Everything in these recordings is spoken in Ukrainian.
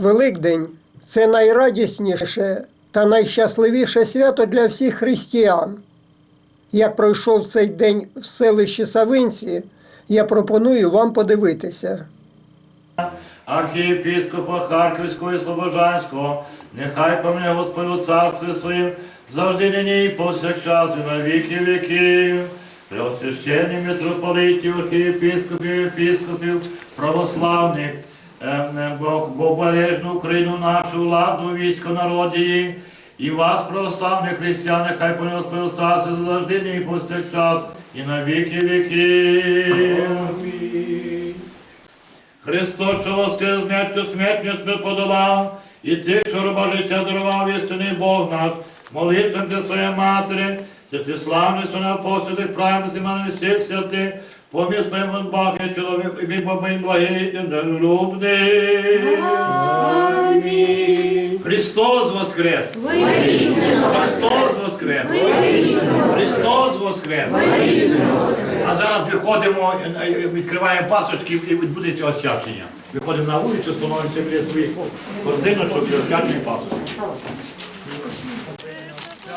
Великдень це найрадісніше та найщасливіше свято для всіх християн. Як пройшов цей день в селищі Савинці, я пропоную вам подивитися. архієпископа Харківського і Слобожанського, нехай помне Господь у царстві своїм, завжди нині і повсякчас і на віки віків. Преосвященні митрополитів, архієпископів, епископів, православних, ем, Бог- Богобережну Україну, нашу владу, військо народії, і вас, православних християн, Господь у царстві завжди і повсякчас і на віки віків. Христос, що воскрес смертю смертність не подолав, і тих, що роба життя дарував, істинний Бог наш, молитвам для своєї матері, святи славні, що на апостолих правильних і всіх святих, поміст моєму Бахи, чоловік, і мій моїм благий, нелюбний. Христос воскрес! Христос воскрес! Христос воскрес! А зараз виходимо, е, відкриваємо пасочки і відбудеться освячення. Виходимо на вулицю, становимося біля своїх корзиночок і освячуємо пасочки.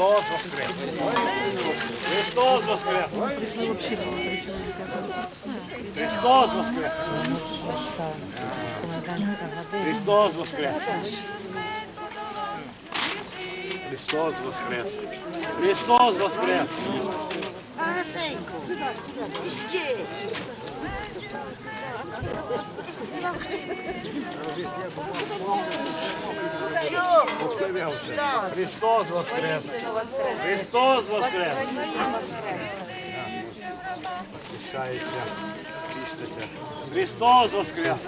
Христос воскрес! Христос воскрес! Христос воскрес! Христос воскрес! Христос воскрес! Христос воскрес! Хорошенько. Сюда, сюда. Ще. Христос воскрес! Христос воскрес! Освящайся, тішся. Христос воскрес!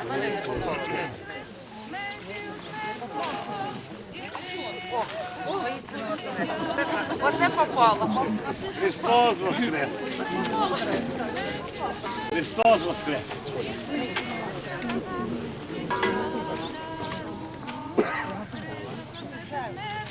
Оце попало. Христос воскрес! Христос воскрес!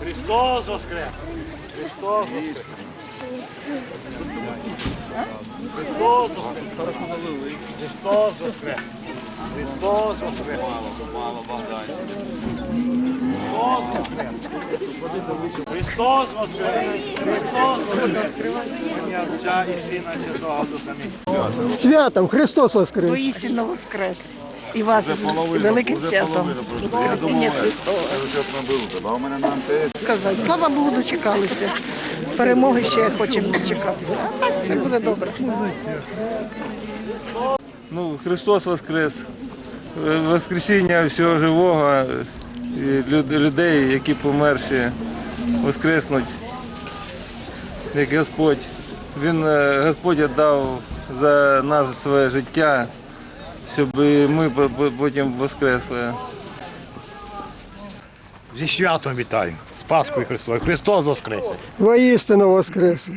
Христос воскрес! Христос воскрес! Христос воскрес! Христос воскрес! Христос воскрес! Христос воскрес! Христос воскрес! Ім'я Отця і Сина Святого Духа. Святом Христос Воскрес! Воістину воскрес. І вас з великим святом. Воскресіння Христова. Сказати, слава Богу, дочекалися. Перемоги ще хочемо дочекатися. А так все буде добре. Ну, Христос Воскрес, Воскресіння всього живого, і людей, які померші, воскреснуть, як Господь. Він, е, Господь дав за нас своє життя, щоб ми по- по- потім воскресли. Зі святом вітаю. З Пасхою Христовою. Христос воскресе! Воістину Воскрес!